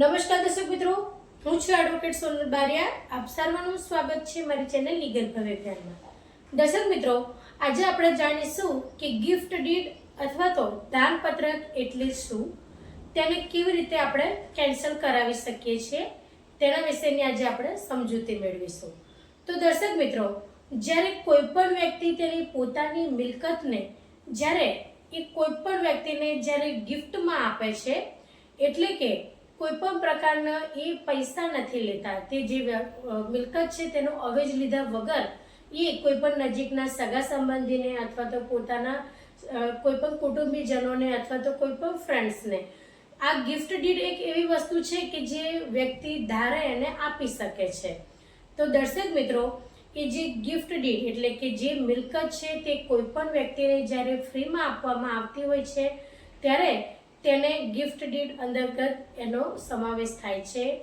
નમસ્કાર દર્શક મિત્રો, હું છું એડવોકેટ સોનલ બારિયા. આપ સર્વનું સ્વાગત છે મારી ચેનલ લીગલ ભવિજ્ઞાનમાં દર્શક મિત્રો, આજે આપણે જાણીશું કે ગિફ્ટ ડીડ અથવા તો દાનપત્રક એટલે શું? તેને કેવી રીતે આપણે કેન્સલ કરાવી શકીએ છીએ? તેના વિશેની આજે આપણે સમજૂતી મેળવીશું. તો દર્શક મિત્રો, જ્યારે કોઈપણ વ્યક્તિ તેની પોતાની મિલકતને, જ્યારે એ કોઈપણ વ્યક્તિને જ્યારે ગિફ્ટમાં આપે છે, એટલે કે કોઈ પણ પ્રકારના એ પૈસા નથી લેતા. તે જે મિલકત છે તેનો અવેજ લીધા વગર એ કોઈ પણ નજીકના સગા સંબંધીને અથવા તો પોતાના કોઈ પણ કુટુંબીજનોને અથવા તો કોઈ પણ ફ્રેન્ડ્સને આ ગિફ્ટ ડીડ એક એવી વસ્તુ છે કે જે વ્યક્તિ ધારે એને આપી શકે છે. તો દર્શક મિત્રો, એ જે ગિફ્ટ ડીડ એટલે કે જે મિલકત છે તે કોઈ પણ વ્યક્તિને જ્યારે ફ્રીમાં આપવામાં આવતી હોય છે, ત્યારે તેને ગિફ્ટ ડીડ અંતર્ગત એનો સમાવેશ થાય છે.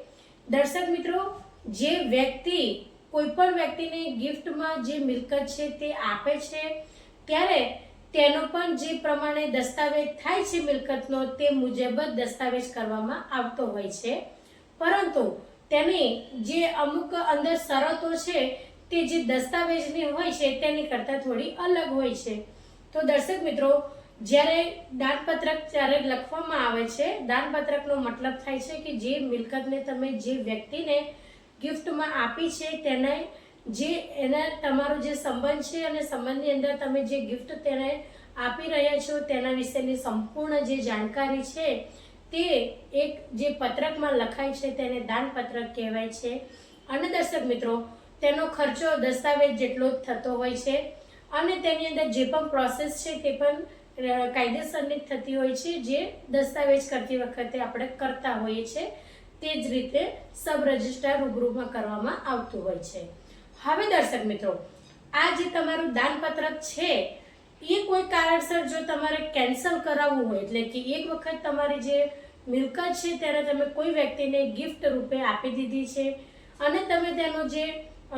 દર્શક મિત્રો, જે વ્યક્તિ કોઈ પણ વ્યક્તિને ગિફ્ટમાં જે મિલકત છે તે આપે છે, ત્યારે તેનો પણ જે પ્રમાણે દસ્તાવેજ થાય છે મિલકતનો, તે મુજબ જ દસ્તાવેજ કરવામાં આવતો હોય છે. પરંતુ તેની જે અમુક અંદર શરતો છે, તે જે દસ્તાવેજની હોય છે, તેની કરતાં થોડી અલગ હોય છે. તો દર્શક મિત્રો જ્યારે દાનપત્રક ત્યારે લખવામાં આવે છે, દાનપત્રકનો મતલબ થાય છે કે જે મિલકતને તમે જે વ્યક્તિને ગિફ્ટમાં આપી છે, તેને જે એના તમારો જે સંબંધ છે અને સંબંધની અંદર તમે જે ગિફ્ટ તેને આપી રહ્યા છો, તેના વિશેની સંપૂર્ણ જે જાણકારી છે, તે એક જે પત્રકમાં લખાય છે તેને દાનપત્રક કહેવાય છે. અને દર્શક મિત્રો, તેનો ખર્ચો દસ્તાવેજ જેટલો જ થતો હોય છે. અને તેની અંદર જે પણ પ્રોસેસ છે તે પણ કાયદેસરની થતી હોય છે, જે દસ્તાવેજ કરતી વખતે આપણે કરતા હોઈએ છીએ તે જ રીતે સબ રજિસ્ટ્રાર રૂબરૂમાં કરવામાં આવતું હોય છે. હવે દર્શક મિત્રો, આ જે તમારું દાનપત્રક છે, એ કોઈ કારણસર જો તમારે કેન્સલ કરાવવું હોય, એટલે કે એક વખત તમારી જે મિલકત છે, ત્યારે તમે કોઈ વ્યક્તિને ગિફ્ટ રૂપે આપી દીધી છે, અને તમે તેનો જે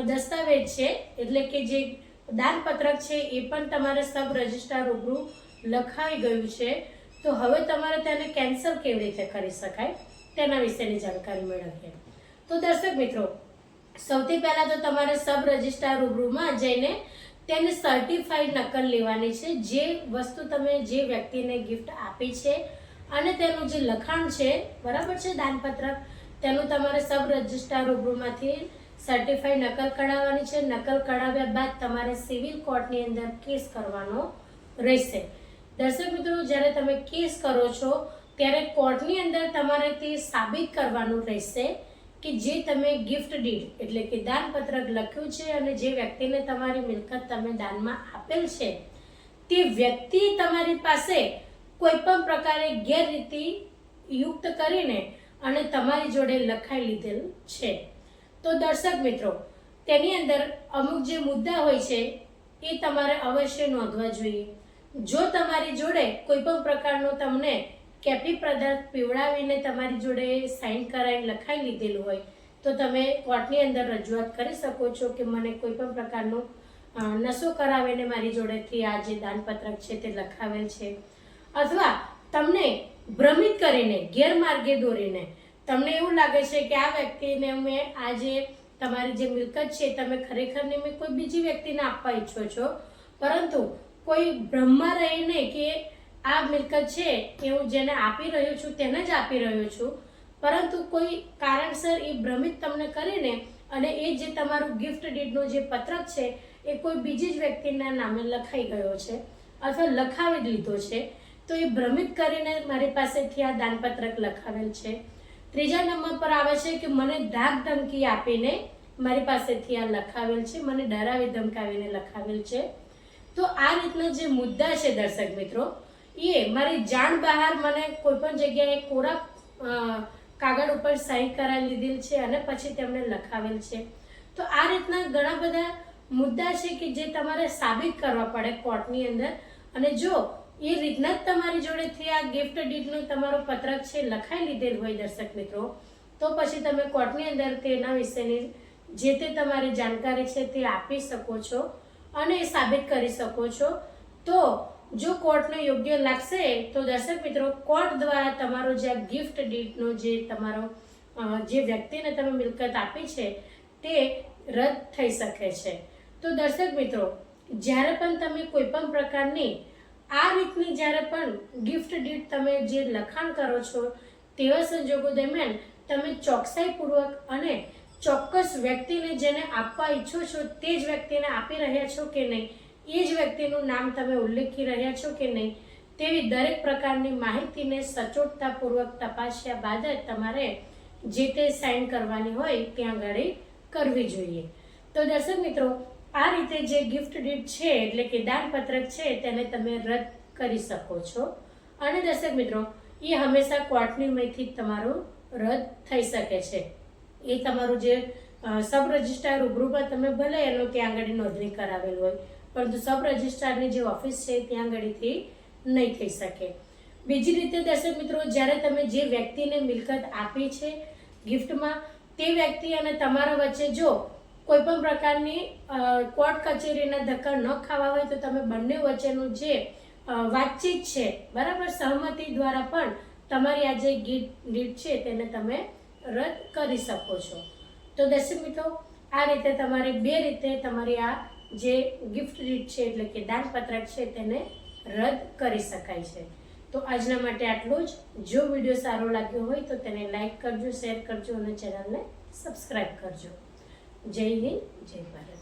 દસ્તાવેજ છે, એટલે કે જે દાનપત્રક છે, એ પણ તમારે સબ રજિસ્ટ્રાર રૂબરૂ લખાઈ ગયું છે. તો હવે તમારે તેને કેન્સલ કેવી રીતે કરી શકાય? તેના વિશેની જાણકારી મેળવીએ. તો દર્શક મિત્રો, સૌથી પહેલા તો તમારે સબ રજિસ્ટ્રાર રૂબરૂમાં જઈને તેની સર્ટિફાઈડ નકલ લેવાની છે. જે વસ્તુ તમે જે વ્યક્તિને ગિફ્ટ આપી છે અને તેનું જે લખાણ છે, બરાબર છે દાનપત્રક તેનું તમારે સબ રજિસ્ટ્રાર રૂબરૂમાંથી સર્ટિફાઈડ નકલ કઢાવવાની છે. નકલ કઢાવ્યા બાદ તમારે સિવિલ કોર્ટની અંદર કેસ કરવાનો રહેશે. દર્શક મિત્રો, જ્યારે તમે કેસ કરો છો, ત્યારે કોર્ટની અંદર તમારે તે સાબિત કરવાનું રહેશે કે જે તમે ગિફ્ટ ડીડ એટલે કે દાનપત્રક લખ્યું છે અને જે વ્યક્તિને તમારી મિલકત તમે દાનમાં આપેલ છે, તે વ્યક્તિ તમારી પાસે કોઈ પણ પ્રકારે ગેરરીતિ યુક્ત કરીને અને તમારી જોડે લખાઈ લીધેલ છે. તો દર્શક મિત્રો, તેની અંદર અમુક જે મુદ્દા હોય છે, એ તમારે અવશ્ય નોંધવા જોઈએ. જો તમારી જોડે કોઈ પણ પ્રકારનો તમને કેફી પદાર્થ પીવડાવીને તમારી જોડે સાઇન કરાવી લખાઈ લીધેલું હોય, તો તમે કોર્ટની અંદર રજૂઆત કરી શકો છો કે મને કોઈ પણ પ્રકારનો નશો કરાવીને મારી જોડેથી આ જે દાનપત્રક છે તે લખાવેલ છે. અથવા તમને ભ્રમિત કરીને, ગેરમાર્ગે દોરીને, તમને એવું લાગે છે કે આ વ્યક્તિને મેં આ જે તમારી જે મિલકત છે તમે ખરેખરને મેં કોઈ બીજી વ્યક્તિને આપવા ઈચ્છો છો, પરંતુ કોઈ બ્રહ્મા રહીને કે આ મિલકત છે એ હું જેને આપી રહ્યો છું તેને જ આપી રહ્યો છું, પરંતુ કોઈ કારણસર એ ભ્રમિત તમને કરીને અને એ જે તમારું ગિફ્ટ ડીડનો જે પત્રક છે, એ કોઈ બીજી જ વ્યક્તિના નામે લખાઈ ગયો છે અથવા લખાવી લીધો છે, તો એ ભ્રમિત કરીને મારી પાસેથી આ દાનપત્રક લખાવેલ છે. ત્રીજા નંબર પર આવે છે કે મને ધાક ધમકી આપીને મારી પાસેથી આ લખાવેલ છે, મને ડરાવી ધમકાવીને લખાવેલ છે. તો આ રીતના જે મુદ્દા છે દર્શક મિત્રો, એ મારી જાણ બહાર મને કોઈ પણ જગ્યાએ કોરા કાગળ ઉપર સહી કરાવી લીધેલ છે અને પછી તેમણે લખાવેલ છે. તો આ રીતના ઘણા બધા મુદ્દા છે કે જે તમારે સાબિત કરવા પડે કોર્ટની અંદર. અને જો એ રીતના જ તમારી જોડેથી આ ગિફ્ટ ડીડનું તમારો પત્રક છે લખાઈ લીધેલ હોય દર્શક મિત્રો, તો પછી તમે કોર્ટની અંદર તેના વિશેની જે તે તમારી જાણકારી છે તે આપી શકો છો. અને સાબિત કરી શકો છો. તો જો કોર્ટને યોગ્ય લાગશે, તો દર્શક મિત્રો, કોર્ટ દ્વારા તમારો જે ગિફ્ટ ડીટનો જે તમારો જે વ્યક્તિને તમે મિલકત આપી છે, તે રદ થઈ શકે છે. તો દર્શક મિત્રો, જ્યારે પણ તમે કોઈ પણ પ્રકારની, આ રીતની જ્યારે પણ ગિફ્ટ ડીટ તમે જે લખાણ કરો છો, તેવા સંજોગો દરમિયાન તમે ચોકસાઈપૂર્વક અને ચોક્કસ વ્યક્તિને જેને આપવા ઈચ્છો છો તે જ વ્યક્તિને આપી રહ્યા છો કે નહીં? એ જ વ્યક્તિનું નામ તમે ઉલ્લેખી રહ્યા છો કે નહીં? તેવી દરેક પ્રકારની માહિતીને સચોટતાપૂર્વક તપાસ્યા બાદ જ તમારે જે તે સાઇન કરવાની હોય ત્યાં આગળ કરવી જોઈએ. તો દર્શક મિત્રો, આ રીતે જે ગિફ્ટ ડીડ છે, એટલે કે દાનપત્રક છે, તેને તમે રદ કરી શકો છો. અને દર્શક મિત્રો, એ હંમેશા કોર્ટની મયથી જ તમારું રદ થઈ શકે છે. એ તમારું જે સબ રજિસ્ટ્રાર રૂબરૂ પર તમે ભલે એનો ત્યાં આગળ નોંધણી કરાવેલ હોય, પરંતુ સબ રજિસ્ટ્રારની જે ઓફિસ છે, ત્યાં આગળથી નહીં થઈ શકે. બીજી રીતે દર્શક મિત્રો, જ્યારે તમે જે વ્યક્તિને મિલકત આપી છે ગિફ્ટમાં તે વ્યક્તિ અને તમારા વચ્ચે જો કોઈ પણ પ્રકારની કોર્ટ કચેરીના ધક્કા ન ખાવા હોય, તો તમે બંને વચ્ચેનું જે વાતચીત છે, બરાબર, સહમતિ દ્વારા પણ તમારી આ જે ગીત ગીત છે, તેને તમે રદ કરી શકો છો. તો દર્શક મિત્રો, આ રીતે તમારે બે રીતે તમારી આ જે ગિફ્ટ રીટ છે એટલે કે દાનપત્રક છે તેને રદ કરી શકાય છે. તો આજના માટે આટલું જ. જો વીડિયો સારો લાગ્યો હોય તો તેને લાઈક કરજો, શેર કરજો અને ચેનલને સબસ્ક્રાઈબ કરજો. જય હિન્દ, જય ભારત.